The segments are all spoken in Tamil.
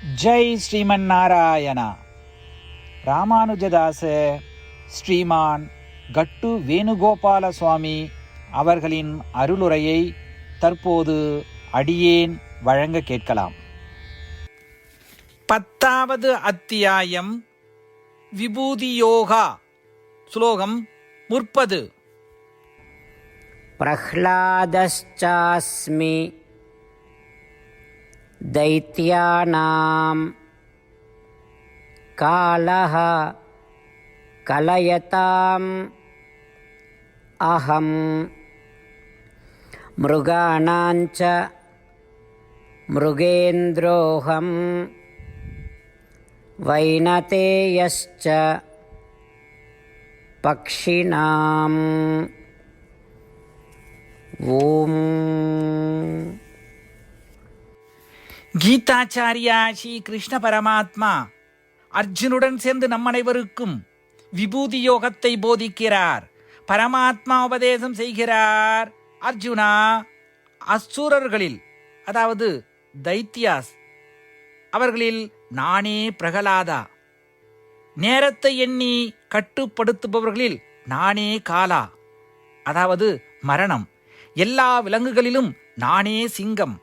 ஜெய் ஸ்ரீமன் நாராயணா. ராமானுஜதாச ஸ்ரீமான் கட்டு வேணுகோபால சுவாமி அவர்களின் அருளுரையை தற்போது அடியேன் வழங்க கேட்கலாம். பத்தாவது அத்தியாயம் விபூதியோகா ஸ்லோகம் முற்பது பிரஹ்லாதஸ்சாஸ்மி दैत्यानां कालः कलयताम् अहं मृगाणां च मृगेन्द्रोऽहं वैनतेयश्च पक्षिणाम् ஓம் கீதாச்சாரியா ஸ்ரீ கிருஷ்ண பரமாத்மா அர்ஜுனுடன் சேர்ந்து நம் அனைவருக்கும் விபூதி யோகத்தை போதிக்கிறார். பரமாத்மா உபதேசம் செய்கிறார். அர்ஜுனா அசுரர்களில் அதாவது தைத்தியாஸ் அவர்களில் நானே பிரகலாதா. நேரத்தை எண்ணி கட்டுப்படுத்துபவர்களில் நானே காலா. அதாவது மரணம். எல்லா விலங்குகளிலும் நானே சிங்கம்.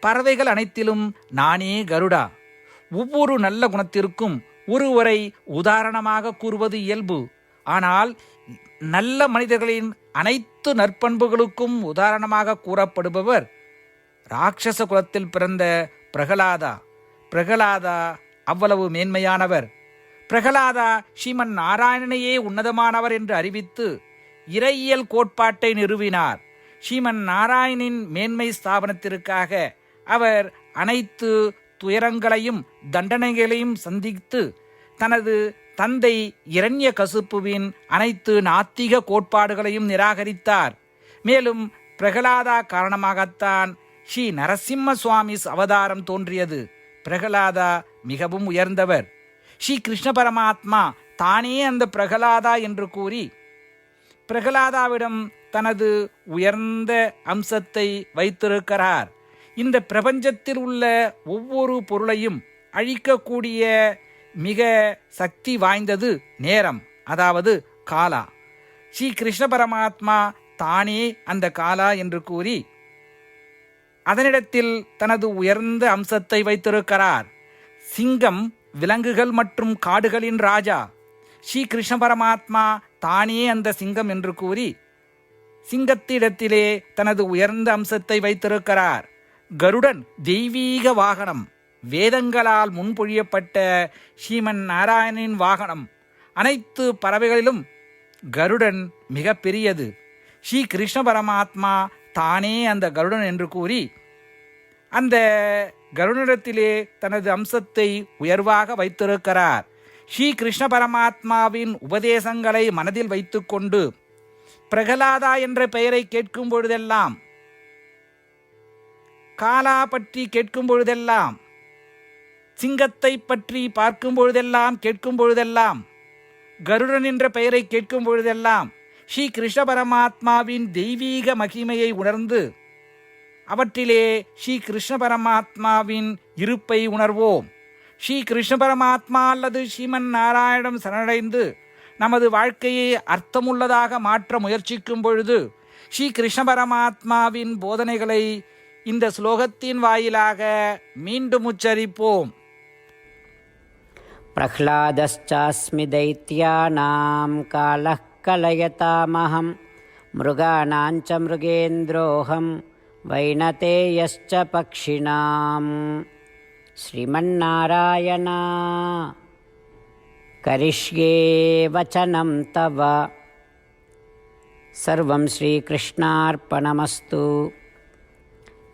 பறவைகள் அனைத்திலும் நானே கருடா. ஒவ்வொரு நல்ல குணத்திற்கும் ஒருவரை உதாரணமாக கூறுவது இயல்பு. ஆனால் நல்ல மனிதர்களின் அனைத்து நற்பண்புகளுக்கும் உதாரணமாக கூறப்படுபவர் ராட்சச குலத்தில் பிறந்த பிரகலாதா. பிரகலாதா அவ்வளவு மேன்மையானவர். பிரகலாதா ஸ்ரீமன் நாராயணனையே உன்னதமானவர் என்று அறிவித்து இறையியல் கோட்பாட்டை நிறுவினார். ஸ்ரீமன் நாராயணின் மேன்மை ஸ்தாபனத்திற்காக அவர் அனைத்து துயரங்களையும் தண்டனைகளையும் சந்தித்து தனது தந்தை இரண்ய கசுப்புவின் அனைத்து நாத்திக கோட்பாடுகளையும் நிராகரித்தார். மேலும் பிரகலாதா காரணமாகத்தான் ஸ்ரீ நரசிம்ம சுவாமி அவதாரம் தோன்றியது. பிரகலாதா மிகவும் உயர்ந்தவர். ஸ்ரீ கிருஷ்ண பரமாத்மா தானே அந்த பிரகலாதா என்று கூறி பிரகலாதாவிடம் தனது உயர்ந்த அம்சத்தை வைத்திருக்கிறார். இந்த பிரபஞ்சத்தில் உள்ள ஒவ்வொரு பொருளையும் அழிக்கக்கூடிய மிக சக்தி வாய்ந்தது நேரம் அதாவது காலா. ஸ்ரீ கிருஷ்ண பரமாத்மா தானே அந்த காலா என்று கூறி அதனிடத்தில் தனது உயர்ந்த அம்சத்தை வைத்திருக்கிறார். சிங்கம் விலங்குகள் மற்றும் காடுகளின் ராஜா. ஸ்ரீ கிருஷ்ண பரமாத்மா தானே அந்த சிங்கம் என்று கூறி சிங்கத்திடத்திலே தனது உயர்ந்த அம்சத்தை வைத்திருக்கிறார். கருடன் தெய்வீக வாகனம் வேதங்களால் முன்பொழியப்பட்ட ஸ்ரீமன் நாராயணின் வாகனம். அனைத்து பறவைகளிலும் கருடன் மிக பெரியது. ஸ்ரீ கிருஷ்ண பரமாத்மா தானே அந்த கருடன் என்று கூறி அந்த கருடனிடத்திலே தனது அம்சத்தை உயர்வாக வைத்திருக்கிறார். ஸ்ரீ கிருஷ்ண பரமாத்மாவின் உபதேசங்களை மனதில் வைத்துக்கொண்டு பிரகலாதா என்ற பெயரை கேட்கும் பொழுதெல்லாம் காலா பற்றி கேட்கும் பொழுதெல்லாம் சிங்கத்தை பற்றி பார்க்கும் பொழுதெல்லாம் கேட்கும் பொழுதெல்லாம் கருடன் என்ற பெயரை கேட்கும் பொழுதெல்லாம் ஸ்ரீ கிருஷ்ண பரமாத்மாவின் தெய்வீக மகிமையை உணர்ந்து அவற்றிலே ஸ்ரீ கிருஷ்ண பரமாத்மாவின் இருப்பை உணர்வோம். ஸ்ரீ கிருஷ்ண பரமாத்மா அல்லது ஸ்ரீமன் நாராயணம் சரணடைந்து நமது வாழ்க்கையை அர்த்தமுள்ளதாக மாற்ற முயற்சிக்கும் பொழுது ஸ்ரீ கிருஷ்ண பரமாத்மாவின் போதனைகளை இந்த ஸ்லோகத்தின் வாயிலாக மீண்டும் உச்சரிப்போம் प्रह्लादश्चास्मि दैत्यानां कालः कलयतामहं मृगाणां च मृगेन्द्रोऽहं वैनतेयश्च पक्षिणाम् श्रीमन्नारायणा करिष्ये वचनं तव सर्वं श्रीकृष्णार्पणमस्तु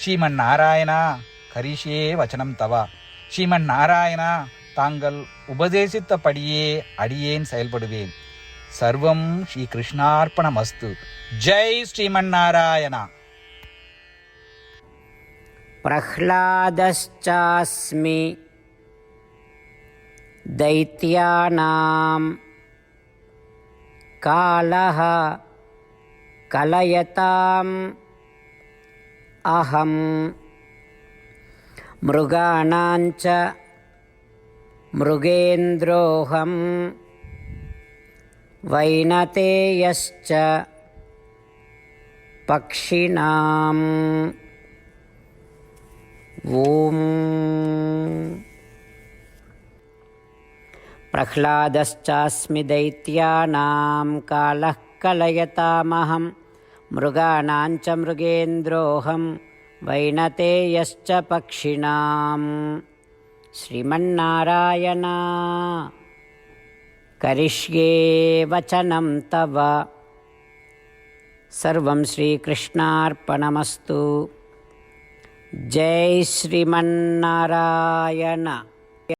ஸ்ரீமன் நாராயணா கரிஷே வச்சனம் தவா ஸ்ரீமன் நாராயணா தாங்கள் உபதேசித்தபடியே அடியேன் செயல்படுவேன் சர்வம் ஸ்ரீ கிருஷ்ணார்ப்பணமஸ்து ஜெய் ஸ்ரீமன் நாராயணா प्रह्लादश्चास्मि दैत्यानां कालः कलयताम् अहं मृगाणां च मृगेन्द्रोऽहं वैनतेयश्च पक्षिणाम् ॐ प्रह्लादश्चास्मि दैत्यानां कालः कलयतामहं मृगाणां च मृगेन्द्रोऽहं वैनतेयश्च पक्षिणां श्रीमन्नारायणा। करिष्ये वचनं तव। सर्वं श्रीकृष्णार्पणमस्तु। जय श्रीमन्नारायण